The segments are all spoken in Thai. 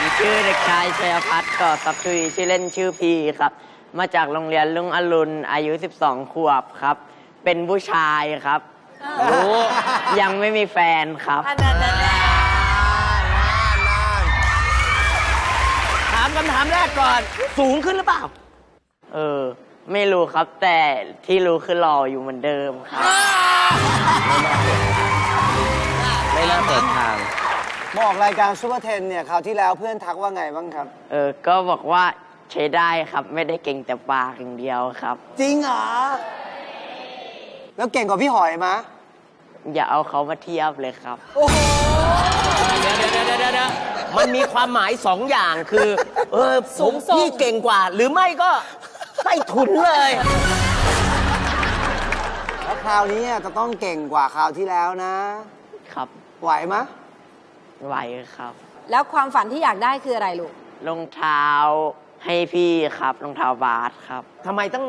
ผมชื่อเด็กชายชัยพัฒน์ก่อซับชุยชื่อเล่นชื่อพีครับ มาจากโรงเรียนลุงอรุณอายุ 12 ขวบครับ เป็นผู้ชายครับโอ้ยังไม่มีแฟนครับ อันนั้นน่ะถามคำถามแรกก่อน สูงขึ้นหรือเปล่า เออ ไม่รู้ครับแต่ที่รู้คือหล่ออยู่เหมือนเดิมครับ ไม่น่าเปิดทาง มาออกรายการซูเปอร์เทนเนี่ยคราวที่แล้วเพื่อนทักว่าไงบ้างครับ เออ ก็บอกว่าใช้ได้ครับ ไม่ได้เก่งแต่ปากอย่างเดียวครับ จริงเหรอ แล้วเก่งกว่าพี่หอยมะ อย่าเอาเขามาเทียบเลยครับเดี๋ยวเดี๋ยวเดี๋ยวเดี๋ยวมันมีความหมายสองอย่างคือ เออผมพี่เก่งกว่า หรือไม่ก็ใต้ถุนเลย แล้วคราวนี้จะต้องเก่งกว่าคราวที่แล้วนะ ครับ ไหวมะ ไหวครับ แล้วความฝันที่อยากได้คืออะไรลูก รองเท้าให้พี่ครับรองเท้าบาสครับ ทำไมต้อง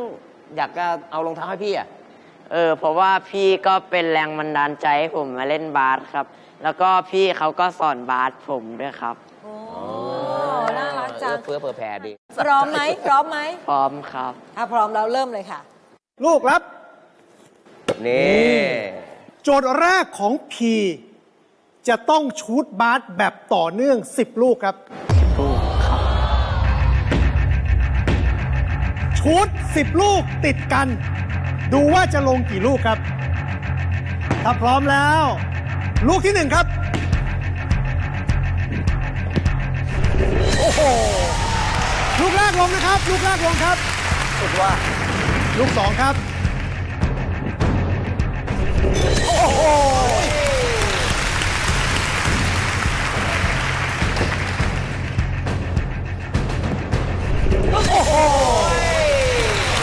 อยากจะเอารองเท้าให้พี่อะ เออเพราะว่าพี่ก็เป็นแรงบันดาลใจให้ผมมาเล่นบาสครับ แล้วก็พี่เขาก็สอนบาสผมด้วยครับ โอ้น่ารักจัง เฟื้อเผื่อแผ่ดี พร้อมไหมพร้อมไหมพร้อมครับ ถ้าพร้อมแล้วเริ่มเลยค่ะ ลูกรับ นี่ โจทย์แรกของพี จะต้องชูดบาสแบบต่อเนื่อง 10 ลูกครับลูกครับชูด10 ลูกติดกัน ดูว่าจะลงกี่ลูกครับ ถ้าพร้อมแล้ว ลูกที่หนึ่งครับ โอ้โห ลูกแรกลงนะครับ ลูกแรกลงครับสุดว่า ลูกสองครับ โอ้โห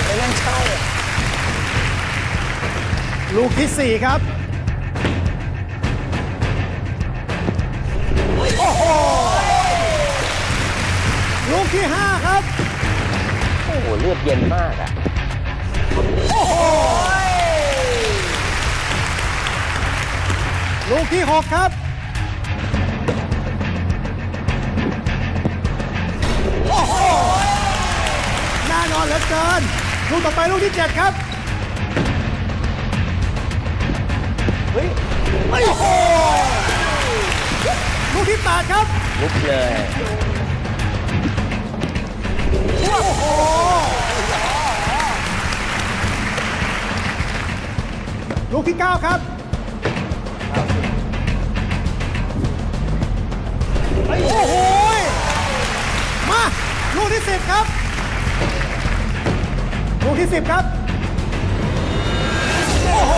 ไปเล่นเช่าลูกที่สี่ครับ โอ้โห ลูกที่ห้าครับ โอ้โหเลือดเย็นมากอะ โอ้โห ลูกที่หกครับ เหลือเกินลูกต่อไปลูกที่เจ็ดครับ เฮ้ยโอ้โหลูกที่แปดครับ ลุกเลยโอ้โหลูกที่9ครับโอ้โหมาลูกที่10ครับ ลูกที่ 10 ครับ โอ้โห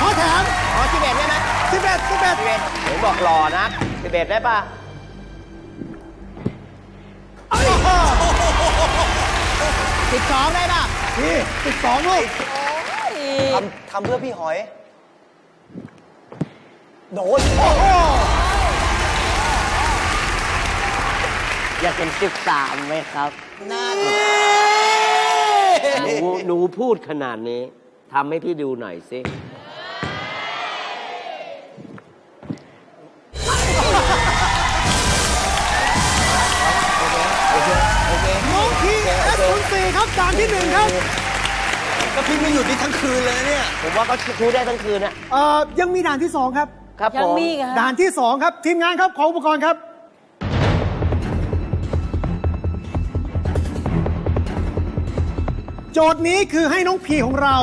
ขอแถมอ๋อสิบเอ็ดได้ไหม11 สิบเอ็ดเห็นบอกหล่อนะสิบเอ็ดได้ป่ะ11 12ได้ป่ะนี่12 ลูก ทำทำเพื่อพี่หอย โดน โอ้โห อยากเป็น 13ไหมครับหนูหนูพูดขนาดนี้ทำให้พี่ดูหน่อยสิ น้องพีเอสศูนย์สี่ครับด่านที่หนึ่งครับก็พี่ไม่หยุดนี่ทั้งคืนเลยเนี่ย ผมว่าเขาชูได้ทั้งคืนอะเอ่อยังมีด่านที่สองครับ ครับยัผงม มีอีกเหรอด่านที่สองครับทีมงานครับขออุปกรณ์ครับ โจทย์นี้คือให้น้องพีของเรา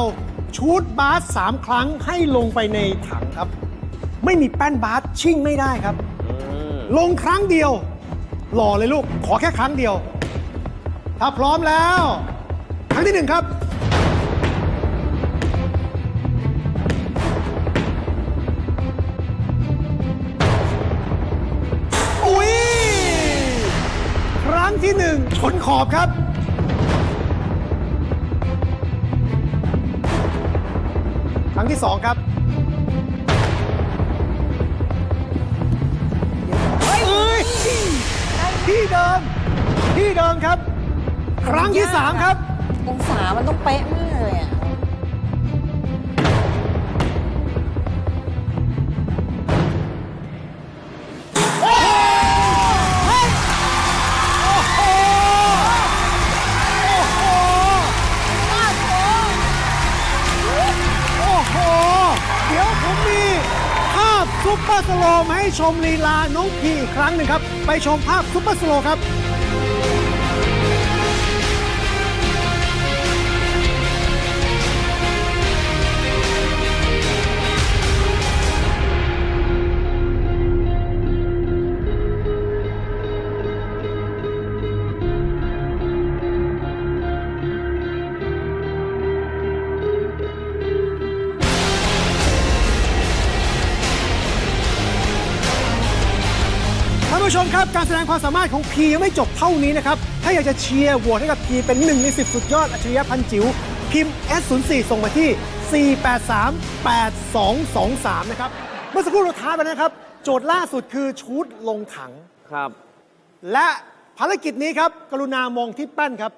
ชูดบาสสามครั้งให้ลงไปในถังครับ ไม่มีแป้นบาสชิ่งไม่ได้ครับ ลงครั้งเดียว หล่อเลยลูก ขอแค่ครั้งเดียว ถ้าพร้อมแล้ว ครั้งที่หนึ่งครับอุ้ยครั้งที่หนึ่งชนขอบครับ ครั้งที่สองครับเฮ้ยที่เดิม ที่เดิมครับ ครั้งที่สามครับ องศามันต้องเป๊ะมากเลยอะ ปเปอร์สโลมาให้ชมลีลาน้องพีอีกครั้งหนึ่งครับ ไปชมภาพซุปเปอร์สโลครับานผู้ชมครับ การแสดงความสามารถของพียังไม่จบเท่านี้นะครับ ถ้าอยากจะเชียร์โหวตให้กับพีเป็นหนึ่งใน10สุดยอดอัจฉริยะพันจิ๋วพิมพ์ S04 ส่งมาที่ 4838223 นะครับ เมื่อสักครู่เราท้าไปนะครับ โจทย์ล่าสุดคือชูดลงถัง ครับ และภารกิจนี้ครับ กรุณามองที่แป้นครับ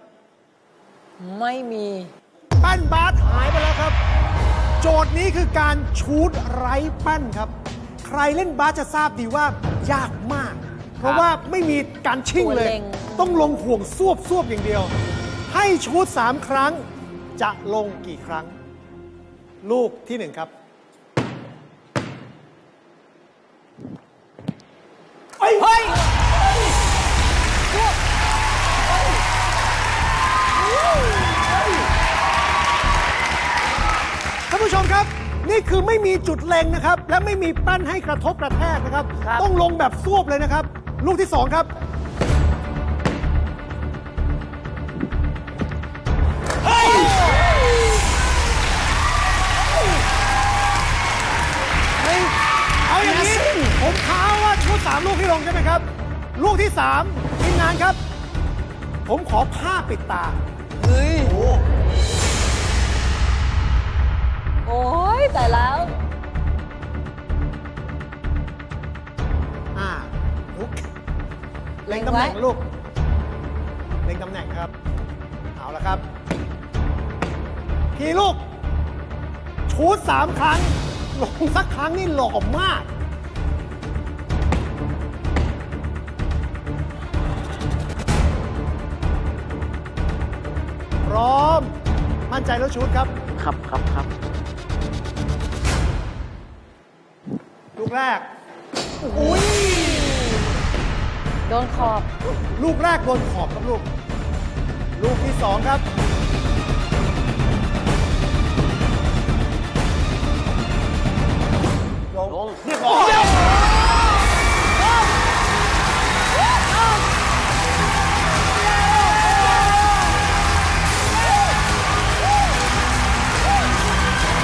ไม่มีแป้นบาสหายไปแล้วครับ โจทย์นี้คือการชูดไร้แป้นครับ ใครเล่นบาสจะทราบดีว่ายากมาก เพราะว่าไม่มีการชิ่งเลยตัวเล็งต้องลงห่วงซวบซวบอย่างเดียว ให้ชูดสามครั้ง จะลงกี่ครั้ง ลูกที่หนึ่งครับเฮ้ยท่านผู้ชมครับ นี่คือไม่มีจุดเล็งนะครับ และไม่มีแป้นให้กระทบกระแทกนะครับครับ ต้องลงแบบซวบเลยนะครับ ลูกที่สองครับเอาอย่างนี้ ผมท้าว่าชุดสามลูกที่ลงใช่ไหมครับ ลูกที่สามทีมงานครับ ผมขอผ้าปิดตา เฮ้ย โอ้ยแต่แล้ว เล็งเล็งตำแหน่งไว้ลูก เล็งตำแหน่งครับ เอาละครับ ทีลูก ชูดสามครั้ง ลงสักครั้งนี่หล่อมาก พร้อม มั่นใจแล้วชูดครับ ครับครับครับลูกแรก อุ้ย โดนขอบ ลูกแรกโดนขอบครับลูก ลูกที่สองครับลงลงเรียบร้อย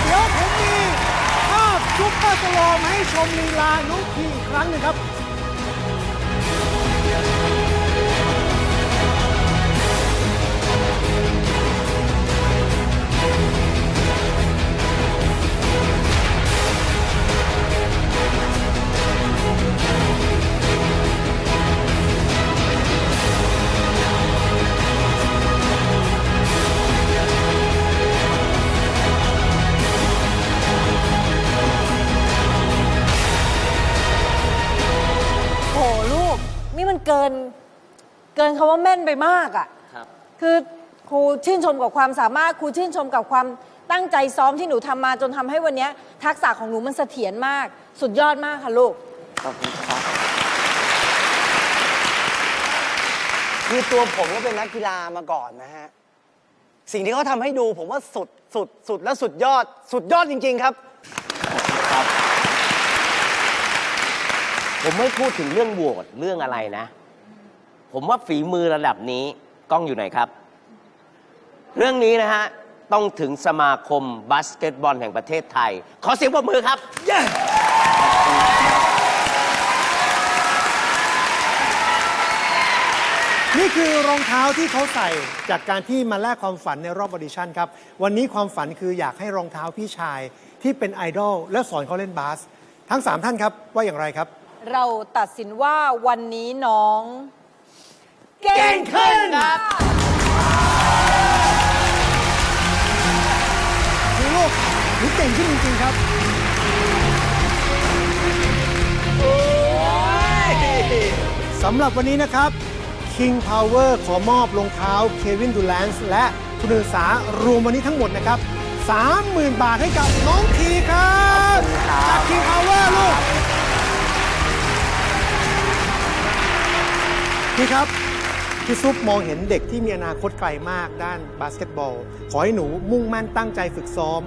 เดี๋ยวผมมีภาพซุปเปอร์สโลว์มาให้ชมลีลาน้องพีอีกครั้งหนึ่งครับ เกิน เกินคำว่าแม่นไปมากอะ่ะครับ คือครูชื่นชมกับความสามารถครูชื่นชมกับความตั้งใจซ้อมที่หนูทำมาจนทำให้วันเนี้ยทักษะของหนูมันเสถียรมาก สุดยอดมากค่ะลูก ขอบคุณครับคือตัวผมก็เป็นนักกีฬามาก่อนนะฮะ สิ่งที่เขาทำให้ดูผมว่าสุดสุดสุดและสุดยอด สุดยอดจริง ๆ ครับ ผมไม่พูดถึงเรื่องโหวตเรื่องอะไรนะ ผมว่าฝีมือระดับนี้กล้องอยู่ไหนครับ เรื่องนี้นะฮะ ต้องถึงสมาคมบาสเกตบอลแห่งประเทศไทย ขอเสียงปรบมือครับ นี่คือรองเท้าที่เขาใส่จากการที่มาแลกความฝันในรอบออดิชั่นครับ วันนี้ความฝันคืออยากให้รองเท้าพี่ชายที่เป็นไอดอลและสอนเขาเล่นบาส ทั้ง 3 ท่านครับว่าอย่างไรครับ เราตัดสินว่าวันนี้น้อง เก่งขึ้นครับคือลูกหนูเก่งขึ้นจริงๆครับ สำหรับวันนี้นะครับ King Power ขอมอบรองเท้าเควินดูแลนส์และคุณศึกษารวมวันนี้ทั้งหมดนะครับ 30,000 บาทให้กับน้องพีครับ จาก King Power ครับพี่ซุปมองเห็นเด็กที่มีอนาคตไกลมากด้านบาสเกตบอล ขอให้หนูมุ่งมั่นตั้งใจฝึกซ้อม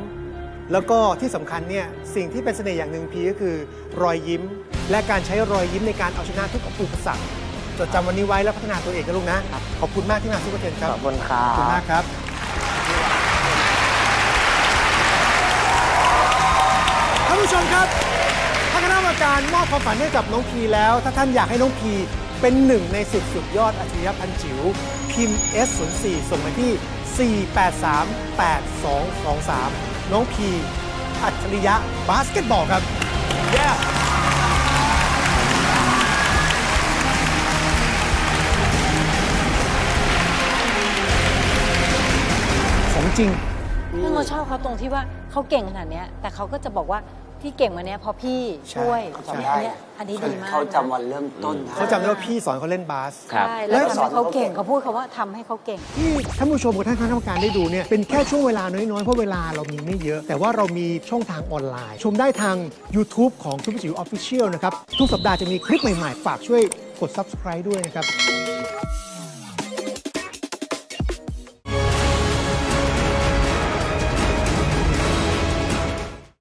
แล้วก็ที่สำคัญเนี่ยสิ่งที่เป็นเสน่ห์อย่างหนึ่งพี่ก็คือ รอยยิ้ม และการใช้รอยยิ้มในการเอาชนะทุกอุปสรรคจดจำวันนี้ไว้แล้วพัฒนาตัวเองกันลูกนะ ขอบคุณมากที่มาซุปเปอร์เทนครับขอบคุณครัขอบคุณมาบกครับท่านผู้ชมครับท่านคณะกรรมการมอบความฝันให้กับน้องพีแล้ว ถ้าท่านอยากให้น้องพี เป็นหนึ่งในสิบสุดยอดอัจฉริยะพันจิ๋วพิมพ์ S04 ส่งมาที่ 4838223 น้องพีอัจฉริยะบาสเกตบอลครับของจริง ซึ่งเราชอบเขาตรงที่ว่าเขาเก่งขนาดเนี้ยแต่เขาก็จะบอกว่า ที่เก่งวันเนี้ยเพราะพี่ช่วยใช่อันเนี้ยอันนี้ดีมากเขาจำวันเริ่มต้นได้ เขาจำได้ว่าพี่สอนเขาเล่นบาส ครับ ใช่แล้วแล้วทำให้เขาเก่งเขาพูดคำว่าทำให้เขาเก่ง ที่ท่านผู้ชมกับท่านคณะกรรมการได้ดูเนี่ยเป็นแค่ช่วงเวลาน้อยๆ เพราะเวลาเรามีไม่เยอะ แต่ว่าเรามีช่องทางออนไลน์ ชมได้ทาง YouTube ของทุกจิ๋วออฟฟิเชียลนะครับ ทุกสัปดาห์จะมีคลิปใหม่ๆ ฝากช่วยกด Subscribe ด้วยนะครับ